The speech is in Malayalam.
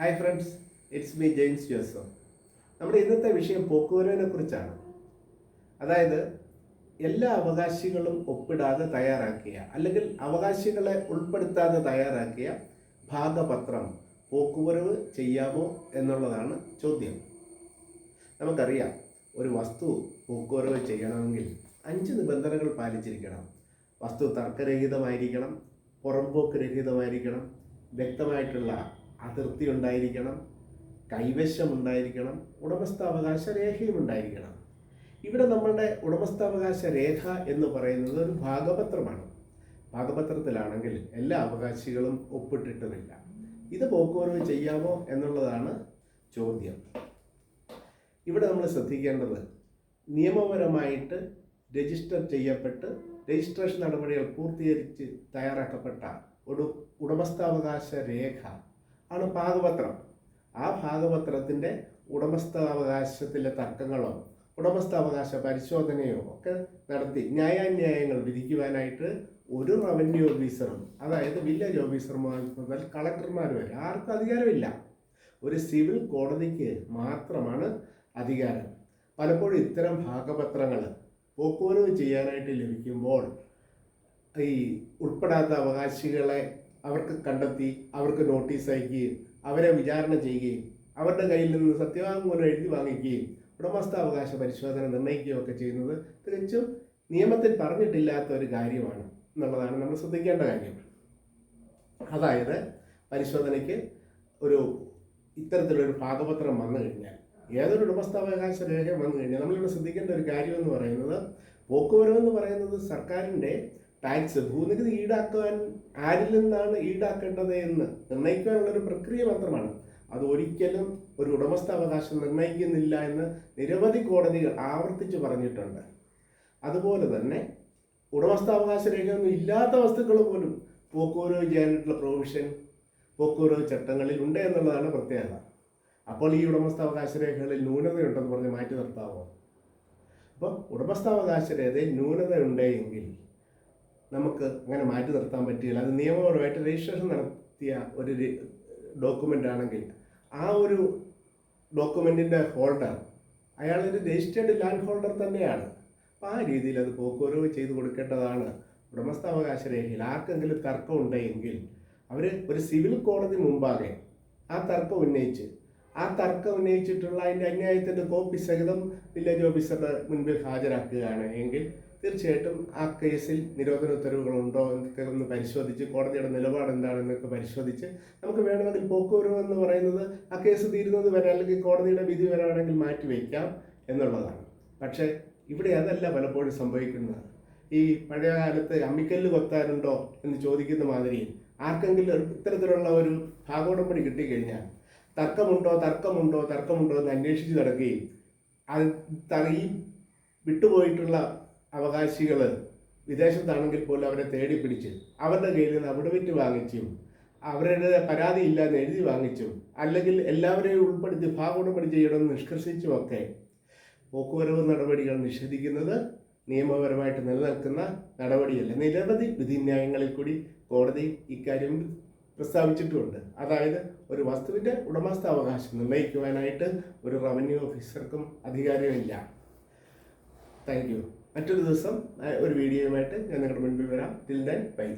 Hi friends it's me James Joseph നമ്മുടെ ഇന്നത്തെ വിഷയം പോക്കുവരവിനെ കുറിച്ചാണ്. അതായത് എല്ലാ അവകാശികളും ഒപ്പിടാതെ തയ്യാറാക്കിയ അല്ലെങ്കിൽ അവകാശികളെ ഉൾപ്പെടുത്താതെ തയ്യാറാക്കിയ ഭാഗപത്രം പോക്കുവരവ് ചെയ്യാമോ എന്നുള്ളതാണ് ചോദ്യം. നമുക്കറിയാം ഒരു വസ്തു പോക്കുവരവ് ചെയ്യണമെങ്കിൽ അഞ്ച് നിബന്ധനകൾ പാലിച്ചിരിക്കണം. വസ്തു തർക്കരഹിതമായിരിക്കണം പുറംപോക്ക് രഹിതമായിരിക്കണം വ്യക്തമായിട്ടുള്ള അതിർത്തി ഉണ്ടായിരിക്കണം കൈവശം ഉണ്ടായിരിക്കണം ഉടമസ്ഥാവകാശ രേഖയും ഉണ്ടായിരിക്കണം ഇവിടെ നമ്മളുടെ ഉടമസ്ഥാവകാശ രേഖ എന്ന് പറയുന്നത് ഒരു ഭാഗപത്രമാണ്. ഭാഗപത്രത്തിലാണെങ്കിൽ എല്ലാ അവകാശികളും ഒപ്പിട്ടിട്ടുമില്ല. ഇത് പോക്കുവരവ് ചെയ്യാമോ എന്നുള്ളതാണ് ചോദ്യം. ഇവിടെ നമ്മൾ ശ്രദ്ധിക്കേണ്ടത് നിയമപരമായിട്ട് രജിസ്റ്റർ ചെയ്യപ്പെട്ട് രജിസ്ട്രേഷൻ നടപടികൾ പൂർത്തീകരിച്ച് തയ്യാറാക്കപ്പെട്ട ഒരു ഉടമസ്ഥാവകാശ രേഖ ആണ് ഭാഗപത്രം ആ ഭാഗപത്രത്തിന്റെ ഉടമസ്ഥാവകാശത്തിലെ തർക്കങ്ങളോ ഉടമസ്ഥാവകാശ പരിശോധനയോ ഒക്കെ നടത്തി ന്യായാന്യായങ്ങൾ വിധിക്കുവാനായിട്ട് ഒരു റവന്യൂ ഓഫീസറും അതായത് വില്ലേജ് ഓഫീസർമാർ മുതൽ കളക്ടർമാർ വരെ ആർക്കും അധികാരമില്ല. ഒരു സിവിൽ കോടതിക്ക് മാത്രമാണ് അധികാരം. പലപ്പോഴും ഇത്തരം ഭാഗപത്രങ്ങൾ പോക്കുവരവ് ചെയ്യാനായിട്ട് ലഭിക്കുമ്പോൾ ഈ ഉൾപ്പെടാത്ത അവകാശികളെ അവർക്ക് കണ്ടെത്തി അവർക്ക് നോട്ടീസ് അയക്കുകയും അവരെ വിചാരണ ചെയ്യുകയും അവരുടെ കയ്യിൽ നിന്ന് സത്യവാങ്മൂലം എഴുതി വാങ്ങിക്കുകയും ഉടമസ്ഥാവകാശ പരിശോധന നിർണയിക്കുകയും ഒക്കെ ചെയ്യുന്നത് തികച്ചും നിയമത്തിൽ പറഞ്ഞിട്ടില്ലാത്ത ഒരു കാര്യമാണ് എന്നുള്ളതാണ് നമ്മൾ ശ്രദ്ധിക്കേണ്ട കാര്യം. അതായത് പരിശോധനയ്ക്ക് ഒരു ഇത്തരത്തിലൊരു ഭാഗപത്രം വന്നു കഴിഞ്ഞാൽ ഏതൊരു ഉടമസ്ഥാവകാശ രേഖ വന്നു കഴിഞ്ഞാൽ നമ്മളിവിടെ ശ്രദ്ധിക്കേണ്ട ഒരു കാര്യം എന്ന് പറയുന്നത് പോക്കുവരവെന്ന് പറയുന്നത് സർക്കാരിന്റെ ടാക്സ് ഭൂനികുതി ഈടാക്കുവാൻ ആരിൽ നിന്നാണ് ഈടാക്കേണ്ടത് എന്ന് നിർണയിക്കാനുള്ള ഒരു പ്രക്രിയ മാത്രമാണ്. അത് ഒരിക്കലും ഒരു ഉടമസ്ഥാവകാശം നിർണയിക്കുന്നില്ല എന്ന് നിരവധി കോടതികൾ ആവർത്തിച്ച് പറഞ്ഞിട്ടുണ്ട്. അതുപോലെ തന്നെ ഉടമസ്ഥാവകാശ രേഖയൊന്നും ഇല്ലാത്ത വസ്തുക്കൾ പോലും പോക്കുവരവ് ചെയ്യാനായിട്ടുള്ള പ്രൊവിഷൻ പോക്കുവരവ് ചട്ടങ്ങളിൽ ഉണ്ട് എന്നുള്ളതാണ് പ്രത്യേകത. അപ്പോൾ ഈ ഉടമസ്ഥാവകാശ രേഖകളിൽ ന്യൂനതയുണ്ടെന്ന് പറഞ്ഞ് മാറ്റി നിർത്താമോ? അപ്പോൾ ഉടമസ്ഥാവകാശ രേഖയിൽ ന്യൂനത ഉണ്ടെങ്കിൽ നമുക്ക് അങ്ങനെ മാറ്റി നിർത്താൻ പറ്റില്ല അത് നിയമപരമായിട്ട് രജിസ്ട്രേഷൻ നടത്തിയ ഒരു ഡോക്യുമെന്റ് ആണെങ്കിൽ ആ ഒരു ഡോക്യുമെന്റിന്റെ ഹോൾഡർ അയാളൊരു രജിസ്റ്റേർഡ് ലാൻഡ് ഹോൾഡർ തന്നെയാണ്. അപ്പോൾ ആ രീതിയിൽ അത് പോക്കുവരവ് ചെയ്തു കൊടുക്കേണ്ടതാണ് ഉടമസ്ഥാവകാശ രേഖയിൽ. ആർക്കെങ്കിലും തർക്കം ഉണ്ടെങ്കിൽ അവർ ഒരു സിവിൽ കോടതി മുമ്പാകെ ആ തർക്കം ഉന്നയിച്ച് ആ തർക്കം ഉന്നയിച്ചിട്ടുള്ള അതിന്റെ അന്യായത്തിന്റെ കോപ്പി സഹിതം വില്ലേജ് ഓഫീസറുടെ മുൻപിൽ ഹാജരാക്കുകയാണ്. എങ്കിൽ തീർച്ചയായിട്ടും ആ കേസിൽ നിരോധന ഉത്തരവുകളുണ്ടോ എന്നൊക്കെ ഒന്ന് പരിശോധിച്ച് കോടതിയുടെ നിലപാട് എന്താണെന്നൊക്കെ പരിശോധിച്ച് നമുക്ക് വേണമെങ്കിൽ പോക്കുവരവ് എന്ന് പറയുന്നത് ആ കേസ് തീരുന്നത് വരെ അല്ലെങ്കിൽ കോടതിയുടെ വിധി വരാണെങ്കിൽ മാറ്റിവെക്കാം എന്നുള്ളതാണ്. പക്ഷേ ഇവിടെ അതല്ല പലപ്പോഴും സംഭവിക്കുന്നത്. ഈ പഴയ കാലത്ത് അമ്മിക്കല്ല് കൊത്താനുണ്ടോ എന്ന് ചോദിക്കുന്ന മാതിരി ആർക്കെങ്കിലും ഇത്തരത്തിലുള്ള ഒരു ഭാഗോടമ്പടി കിട്ടിക്കഴിഞ്ഞാൽ തർക്കമുണ്ടോ തർക്കമുണ്ടോ തർക്കമുണ്ടോ എന്ന് അന്വേഷിച്ച് നടക്കുകയും അത് തറയിൽ വിട്ടുപോയിട്ടുള്ള അവകാശികൾ വിദേശത്താണെങ്കിൽ പോലും അവരെ തേടി പിടിച്ച് അവരുടെ കയ്യിൽ നിന്ന് അവിടവിറ്റ് വാങ്ങിച്ചും അവരുടെ പരാതി ഇല്ലാന്ന് എഴുതി വാങ്ങിച്ചും അല്ലെങ്കിൽ എല്ലാവരെയും ഉൾപ്പെടുത്തി ഭാഗോടമ്പടി ചെയ്യണമെന്ന് നിഷ്കർഷിച്ചും ഒക്കെ പോക്കുവരവ് നടപടികൾ നിഷേധിക്കുന്നത് നിയമപരമായിട്ട് നിലനിൽക്കുന്ന നടപടിയല്ല. നിരവധി വിധിന്യായങ്ങളിൽ കൂടി കോടതി ഇക്കാര്യം പ്രസ്താവിച്ചിട്ടുമുണ്ട് അതായത് ഒരു വസ്തുവിന്റെ ഉടമസ്ഥാവകാശം നിർണയിക്കുവാനായിട്ട് ഒരു റവന്യൂ ഓഫീസർക്കും അധികാരമില്ല. താങ്ക് യു മറ്റൊരു ദിവസം ഒരു വീഡിയോയുമായിട്ട് ഞാൻ നിങ്ങളുടെ മുൻപിൽ വരാം. Till then bye